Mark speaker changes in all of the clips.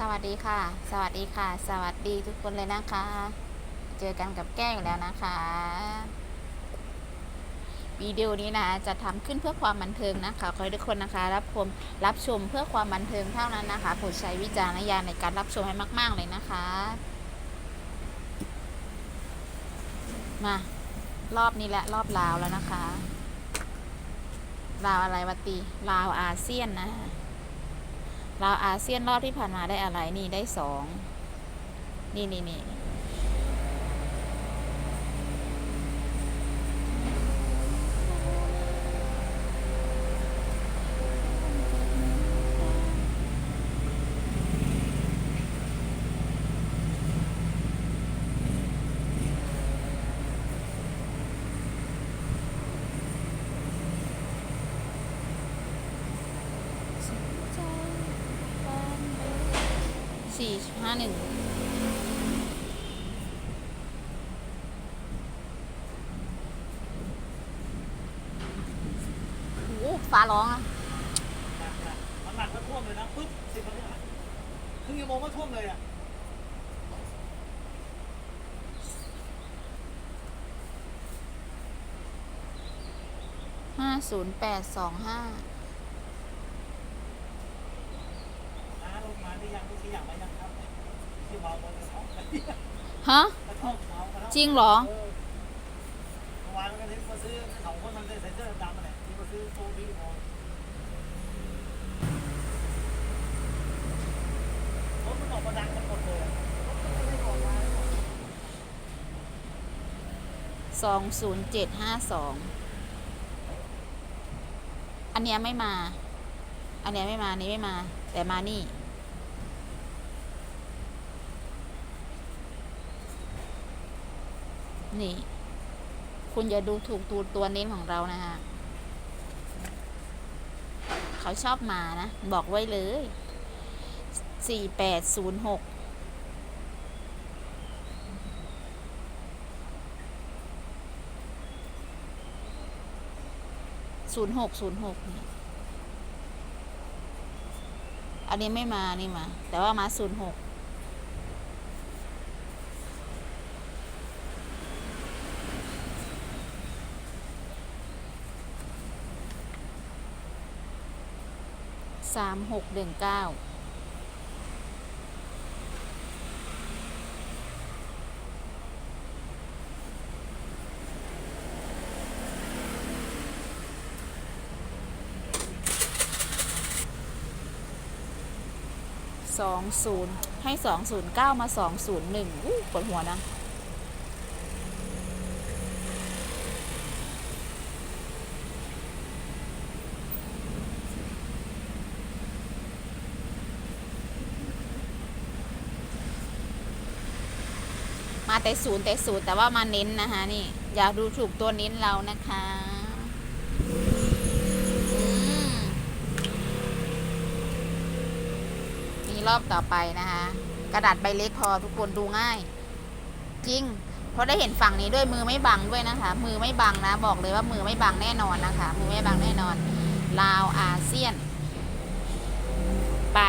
Speaker 1: สวัสดีค่ะ สวัสดีค่ะ สวัสดีทุกคนเลยนะคะ เจอกันกับแก้วแล้วนะคะวิดีโอนี้นะจะทำขึ้นเพื่อความบันเทิงนะคะขอให้ทุกคนนะคะ รับชมรับชมเพื่อความบันเทิงเท่านั้นนะคะโปรดใช้วิจารณญาณในการรับชมให้มาก ๆ เลยนะคะ มารอบนี้แหละรอบลาวแล้วนะคะ ลาวอะไรวะตีลาวอาเซียนนะ เราอาเซียนรอบที่ผ่านมาได้อะไรนี่ได้สองนี่นี่นี่สี่ ห้าหนึ่งโอ้โหฟ้าร้องอะ
Speaker 2: มันหนักก็ท่วมเลยนะปุ๊บสิบนาทีครึ่งชั่วโมงก็ท่วมเลยอะ
Speaker 1: ห้าศูนย์แปดสองห้า
Speaker 2: น้าลงมาที่ยังที่อย่างมายัง
Speaker 1: ฮะจริงเหรอ
Speaker 2: สองคนมันใส่เสื้อดำๆมาเนี่ยที่มาซื้อโต๊ะที่มองรถมันออกมาดังกันหมดเลยอะรถมันไม่ได้ออกมา
Speaker 1: สองศูนย์เจ็ดห้าสองอันเนี้ยไม่มา อันเนี้ยไม่มาอันนี้ไม่มา แต่มานี่ นี่ คุณอย่าดูถูกตัวตัวเน้นของเรานะฮะ เขาชอบมานะ บอกไว้เลยสี่แปดศูนย์หกศูนย์หกศูนย์หกนี่อันนี้ไม่มานี่มา แต่ว่ามาศูนย์หก สามหกหนึ่งเก้าสองศูนย์ให้สองศูนย์เก้ามาสองศูนย์หนึ่งอู้ปวดหัวนะ แต่ศูนย์แต่ศูนย์แต่ว่ามาเน้นนะคะนี่อยากดูถูกตัวเน้นเรานะคะมนี่รอบต่อไปนะคะ กระดาษใบเล็กพอทุกคนดูง่าย จริง เพราะได้เห็นฝั่งนี้ด้วยมือไม่บังด้วยนะคะ มือไม่บังนะ บอกเลยว่ามือไม่บังแน่นอนนะคะ มือไม่บังแน่นอน ลาวอาเซียน ไป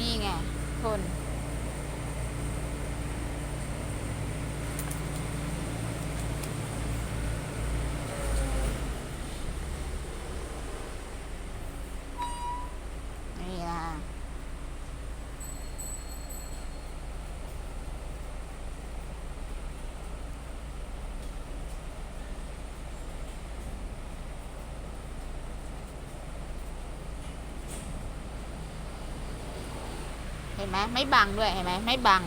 Speaker 1: นี่ไงคน นี่นะเห็นไหมไม่บังด้วยเห็นไหมไม่บัง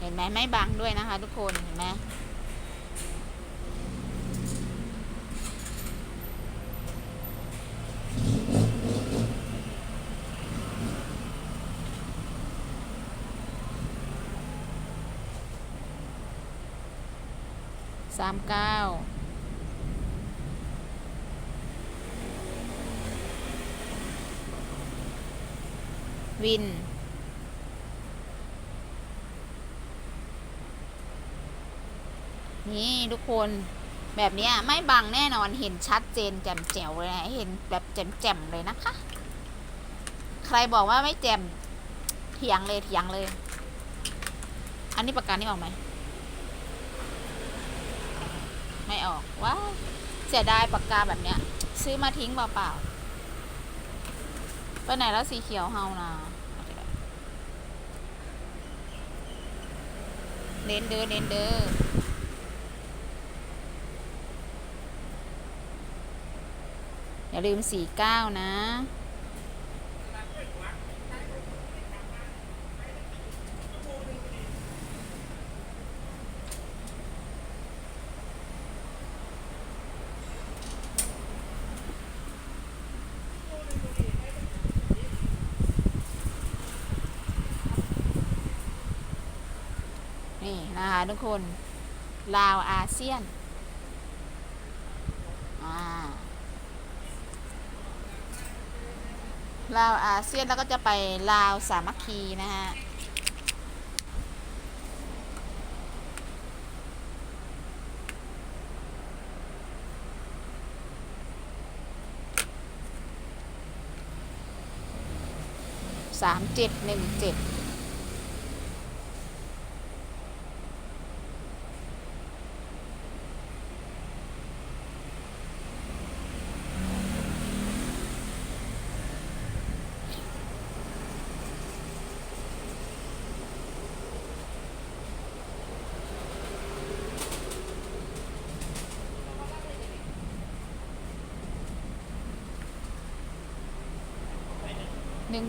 Speaker 1: เห็นไหมไม่บังด้วยนะคะ ทุกคนเห็นไหมสามเก้า วิน นี่ทุกคนแบบเนี้ยไม่บังแน่นอนเห็นชัดเจนแจ่มแจ๋วเลยนะเห็นแบบแจ่มแจ่มเลยนะคะ ใครบอกว่าไม่แจ่มเถียงเลยเถียงเลย อันนี้ประกันนี่ออกไหมไม่ออกว้าเสียดายปากกาแบบเนี้ย ซื้อมาทิ้งเปล่าๆ ไปไหนแล้วสีเขียวเฮานะเน้นเด้อเน้นเด้ออย่าลืมสี่เก้านะ นะคะทุกคน ลาวอาเซียนลาวอาเซียนแล้วก็จะไปลาวสามัคคีนะฮะสามเจ็ดหนึ่งเจ็ด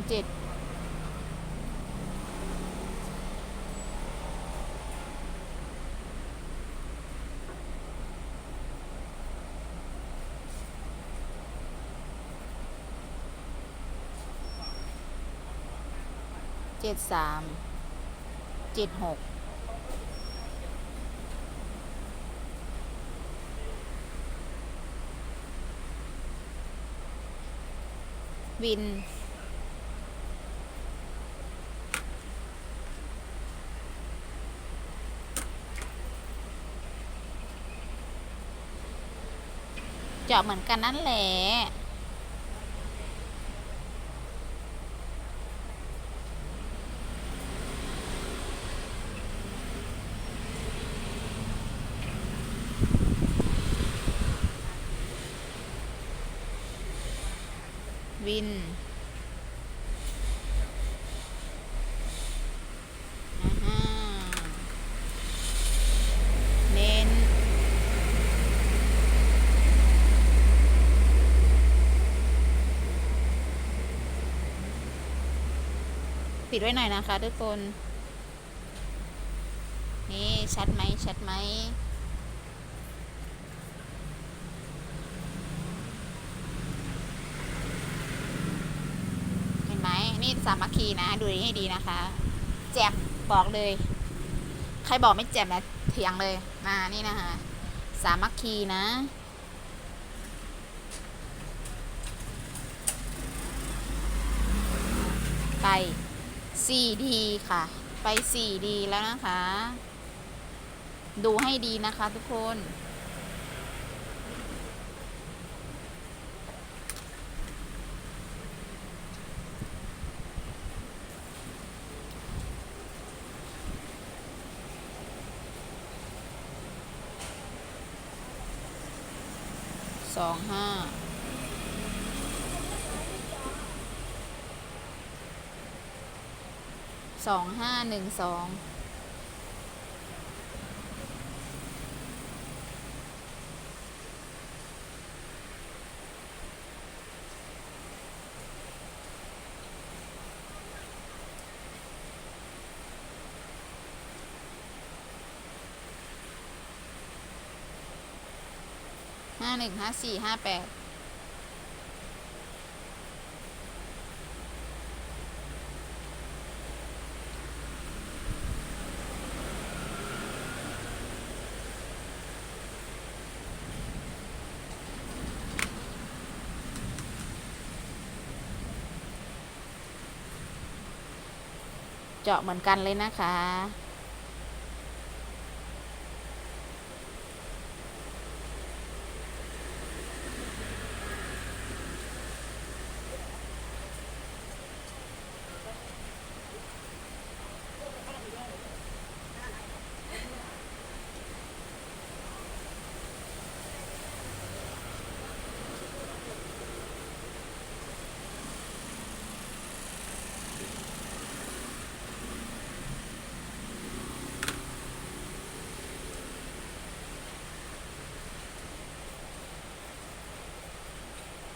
Speaker 1: เจ็ดเจ็ดสามเจ็ดหกวิน เจาะเหมือนกันนั่นแหละวินอ่าฮะเน้น ปิดไว้หน่อยนะคะ ทุกคน นี่ชัดไหมชัดไหมเห็นไหมนี่สามัคคีนะ ดูให้ดีนะคะ แจ่มบอกเลย ใครบอกไม่แจ่มนะเถียงเลยมานี่นะคะสามัคคีนะไป 4D ค่ะ ไป 4D แล้วนะคะ ดูให้ดีนะคะทุกคน สองห้า สองห้าหนึ่งสองห้าหนึ่งห้าสี่ห้าแปด เจาะเหมือนกันเลยนะคะ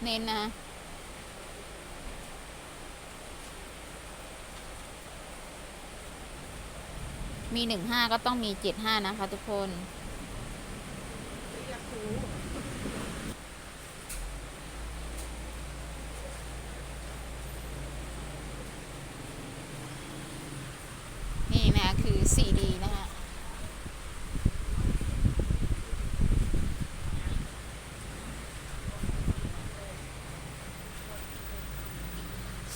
Speaker 1: เน้นนะมีหนึ่งห้าก็ต้องมีเจ็ดห้านะคะทุกคนนี่นะคะคือ 4D นะคะ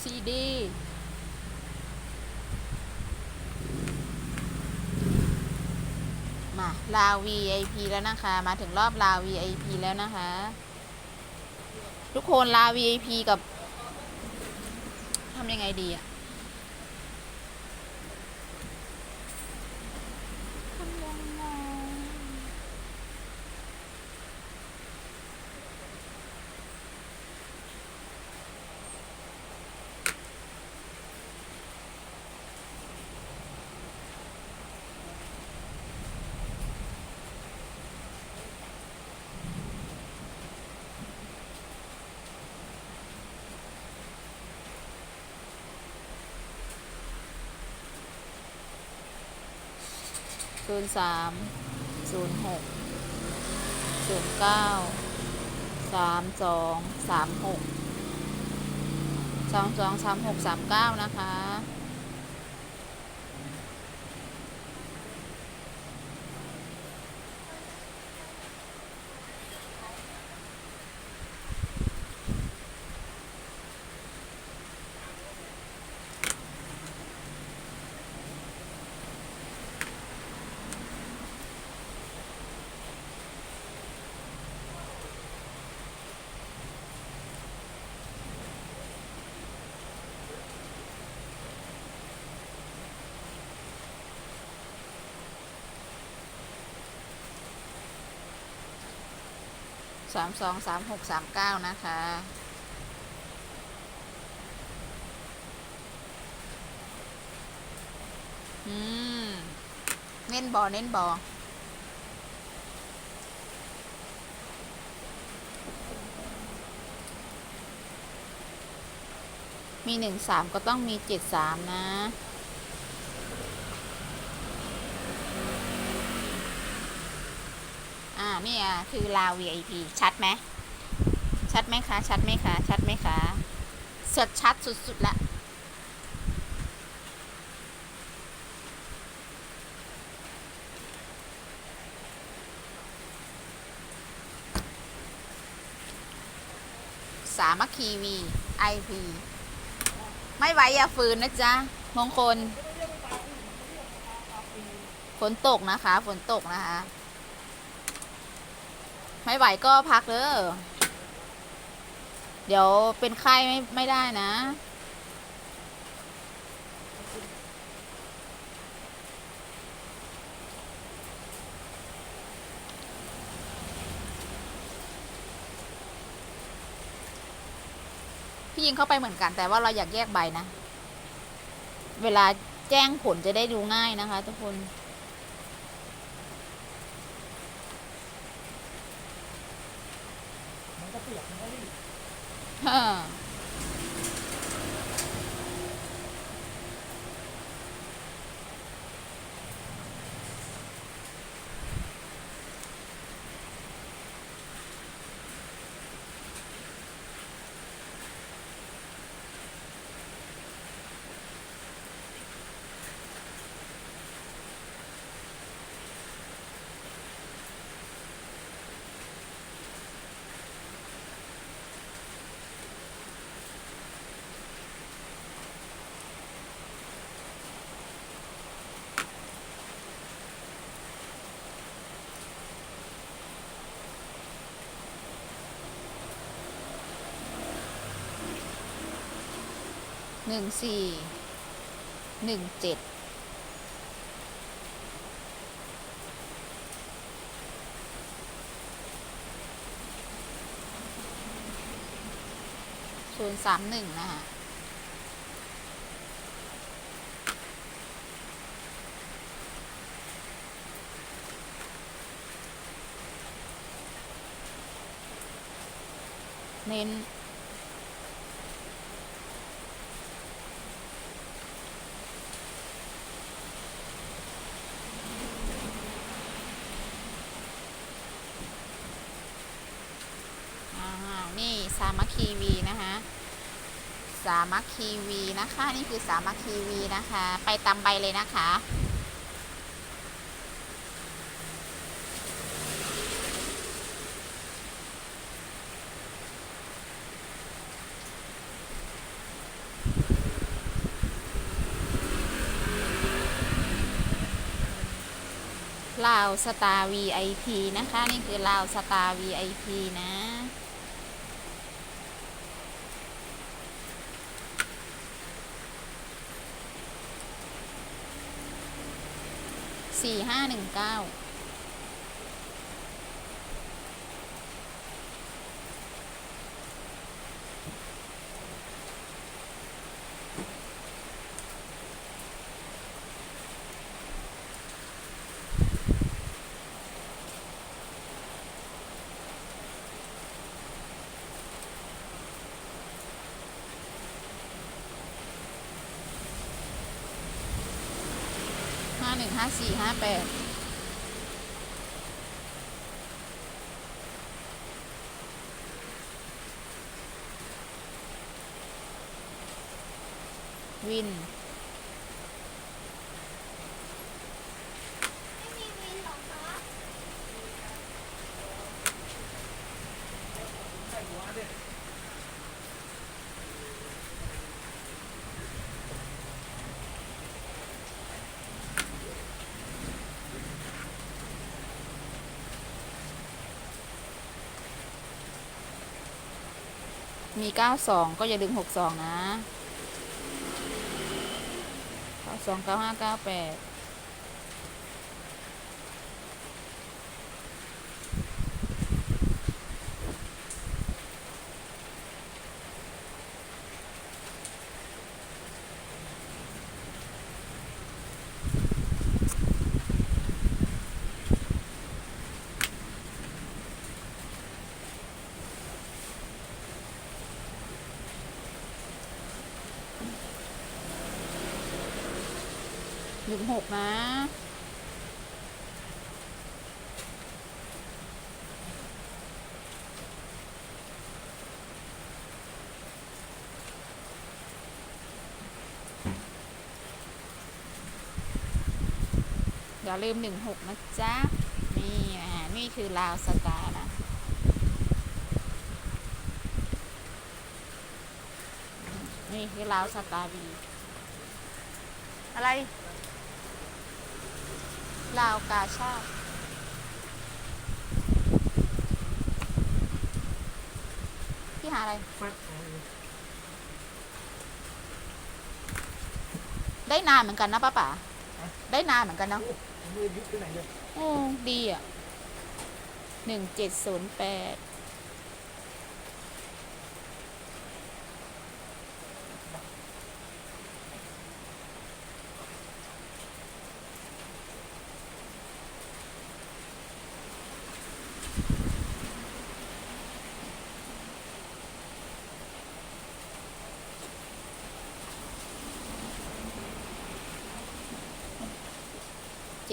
Speaker 1: CD มา ลาว VIP แล้วนะคะ มาถึงรอบลาว VIP แล้วนะคะ ทุกคนลาว VIP กับทำยังไงดีอะ ศูนย์สามศูนย์หกศูนย์เก้าสามสองสามหกสองสองสามหกสามเก้านะคะ สามสองสามหกสามเก้านะคะ อืม เน้นบอเน้นบอมีหนึ่งสามก็ต้องมีเจ็ดสามนะ นี่อะคือลาว VIP ชัดไหมชัดไหมคะ ชัดไหมคะ ชัดไหมคะสดชัดสุดๆละสามัคคีวีไอพีไม่ไหวอย่าฝืนนะจ๊ะมงคล ฝนตกนะคะ ฝนตกนะคะ ไม่ไหวก็พักเด้อเดี๋ยวเป็นไข้ไม่ไม่ได้นะ พี่ยิงเข้าไปเหมือนกัน แต่ว่าเราอยากแยกใบนะ เวลาแจ้งผลจะได้ดูง่ายนะคะทุกคน
Speaker 2: มั
Speaker 1: หนึ่งสี่หนึ่งเจ็ดศูนย์สามหนึ่งนะคะเน้น อ่า นี่สามัคคีวีนะคะ สามัคคีวีนะคะ นี่คือสามัคคีวีนะคะ ไปตามใบเลยนะคะ ลาวสตาร์ VIP นะคะ นี่คือลาวสตาร์ VIP นะ สี่ห้าหนึ่งเก้าห้าหนึ่งห้าสี่ห้า แปดวิน
Speaker 3: ไม่มีวินหรอคะ
Speaker 1: มีเก้าสองก็อย่าลืมหกสองนะเก้าสองเก้าห้าเก้าแปด หนึ่งหกนะ อย่าลืมหนึ่งหกนะจ๊ะ นี่นะฮะนี่คือลาวสตาร์นะนี่คือลาวสตาร์บีอะไร ลาวกาชาติพี่หาอะไร
Speaker 2: ฟัด
Speaker 1: ได้นานเหมือนกันนะป้าป๋าได้นานเหมือนกันเนาะ
Speaker 2: มือยุบไปไหนเลย
Speaker 1: โอ้ดีอะหนึ่งเจ็ดศูนย์แปด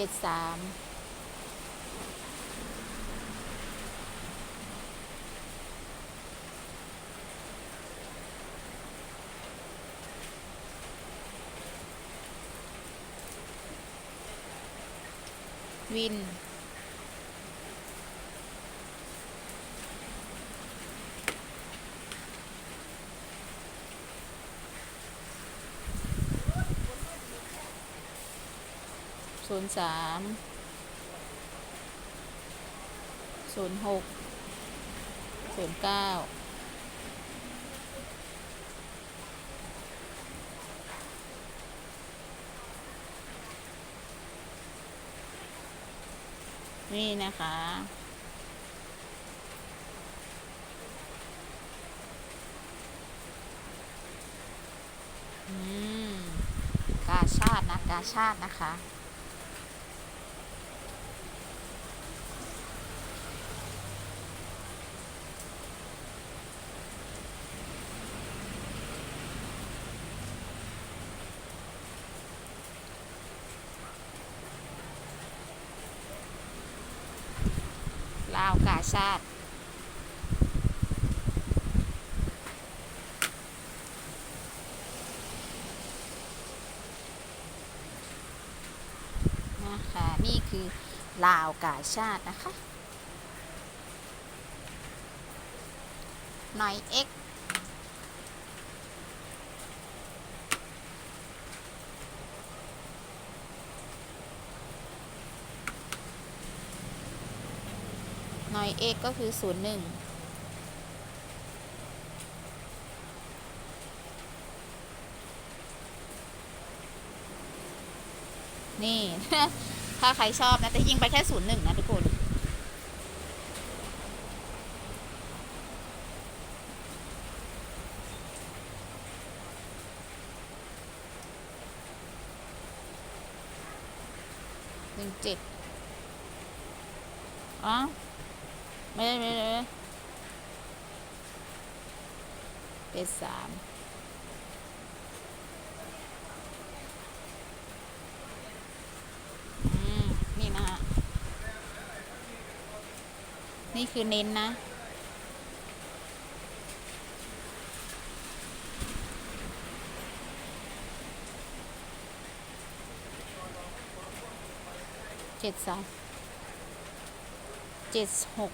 Speaker 1: จ็ดสามวิน ศูนย์สามศูนหกศูนเก้านี่นะคะ อืม กาชาตินะ กาชาตินะคะ ชาติ นะคะ นี่คือลาวกาชาตินะคะหน่อย X หน่อย X ก็คือ 01 นี่ ถ้าใครชอบนะ แต่ยิงไปแค่ 01 นะทุกคน หนึ่งเจ็ดอ๋อ ไม่ได้ไม่ได้ไม่เป็นสามอืมนี่นะฮะ นี่คือเน้นนะ เจ็ดสามเจ็ดหก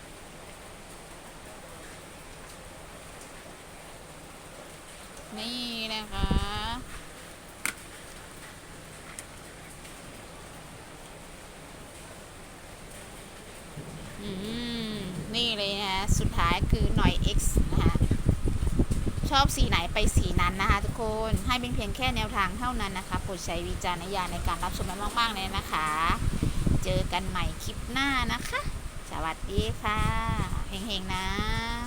Speaker 1: นี่นะคะ อืม นี่เลยนะ สุดท้ายคือหน่อย X นะคะชอบสีไหนไปสีนั้นนะคะทุกคนให้เป็นเพียงแค่แนวทางเท่านั้นนะคะโปรดใช้วิจารณญาณในการรับชมกันมากๆเลยนะคะ เจอกันใหม่คลิปหน้านะคะ สวัสดีค่ะเฮงๆนะ